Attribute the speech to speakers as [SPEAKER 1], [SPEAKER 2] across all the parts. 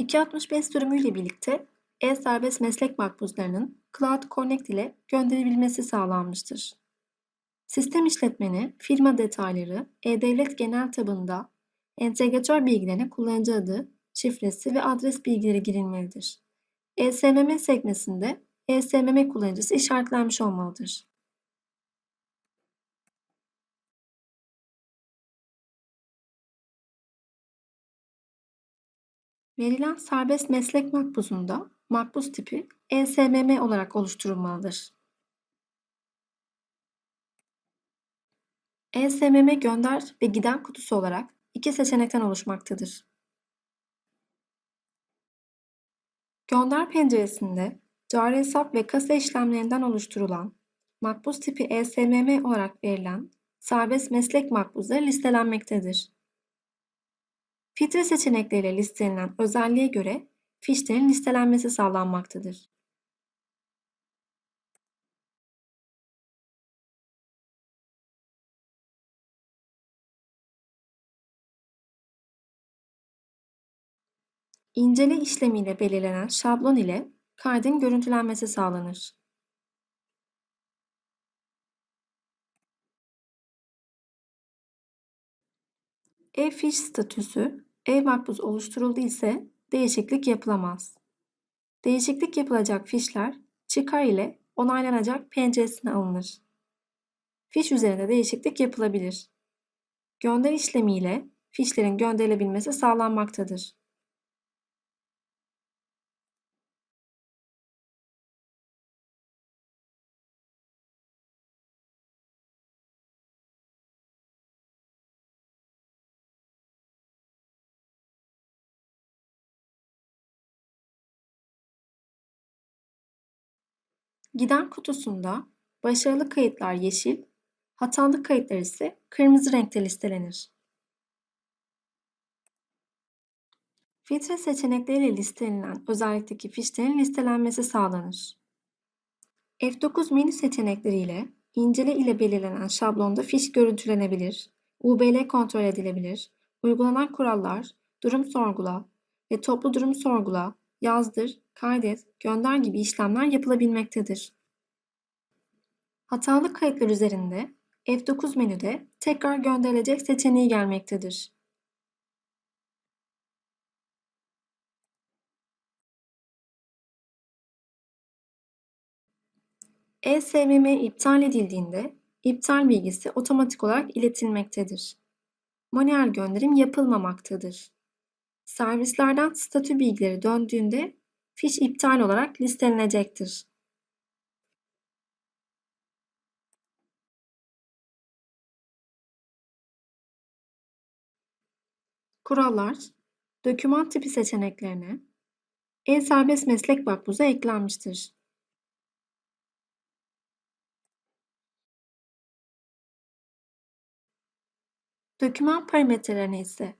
[SPEAKER 1] 265 sürümüyle birlikte e-serbest meslek makbuzlarının Cloud Connect ile gönderebilmesi sağlanmıştır. Sistem işletmeni, firma detayları, e-devlet genel tabanında entegratör bilgilerine kullanıcı adı, şifresi ve adres bilgileri girilmelidir. ESMM sekmesinde ESMM kullanıcısı işaretlenmiş olmalıdır. Verilen serbest meslek makbuzunda makbuz tipi ESMM olarak oluşturulmalıdır. ESMM gönder ve giden kutusu olarak iki seçenekten oluşmaktadır. Gönder penceresinde cari hesap ve kasa işlemlerinden oluşturulan makbuz tipi ESMM olarak verilen serbest meslek makbuzları listelenmektedir. Filtre seçenekleriyle listelenen özelliğe göre fişlerin listelenmesi sağlanmaktadır. İncele işlemiyle belirlenen şablon ile kaydın görüntülenmesi sağlanır. E-fiş statüsü e-makbuz oluşturuldu ise değişiklik yapılamaz. Değişiklik yapılacak fişler çıkar ile onaylanacak penceresine alınır. Fiş üzerinde değişiklik yapılabilir. Gönder işlemiyle fişlerin gönderilebilmesi sağlanmaktadır. Giden kutusunda başarılı kayıtlar yeşil, hatalı kayıtlar ise kırmızı renkte listelenir. Filtre seçenekleriyle listelenen özellikteki fişlerin listelenmesi sağlanır. F9 mini seçenekleriyle incele ile belirlenen şablonda fiş görüntülenebilir, UBL kontrol edilebilir, uygulanan kurallar, durum sorgula ve toplu durum sorgula, yazdır, kaydet, gönder gibi işlemler yapılabilmektedir. Hatalı kayıtlar üzerinde F9 menüde tekrar gönderilecek seçeneği gelmektedir. ESMM iptal edildiğinde iptal bilgisi otomatik olarak iletilmektedir. Manuel gönderim yapılmamaktadır. Servislerden statü bilgileri döndüğünde fiş iptal olarak listelenecektir. Kurallar, doküman tipi seçeneklerine e-serbest meslek makbuzu eklenmiştir. Doküman parametrelerine ise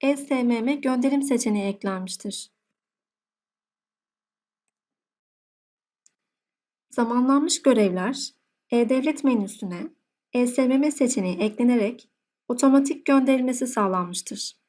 [SPEAKER 1] ESMM gönderim seçeneği eklenmiştir. Zamanlanmış görevler E-Devlet menüsüne ESMM seçeneği eklenerek otomatik gönderilmesi sağlanmıştır.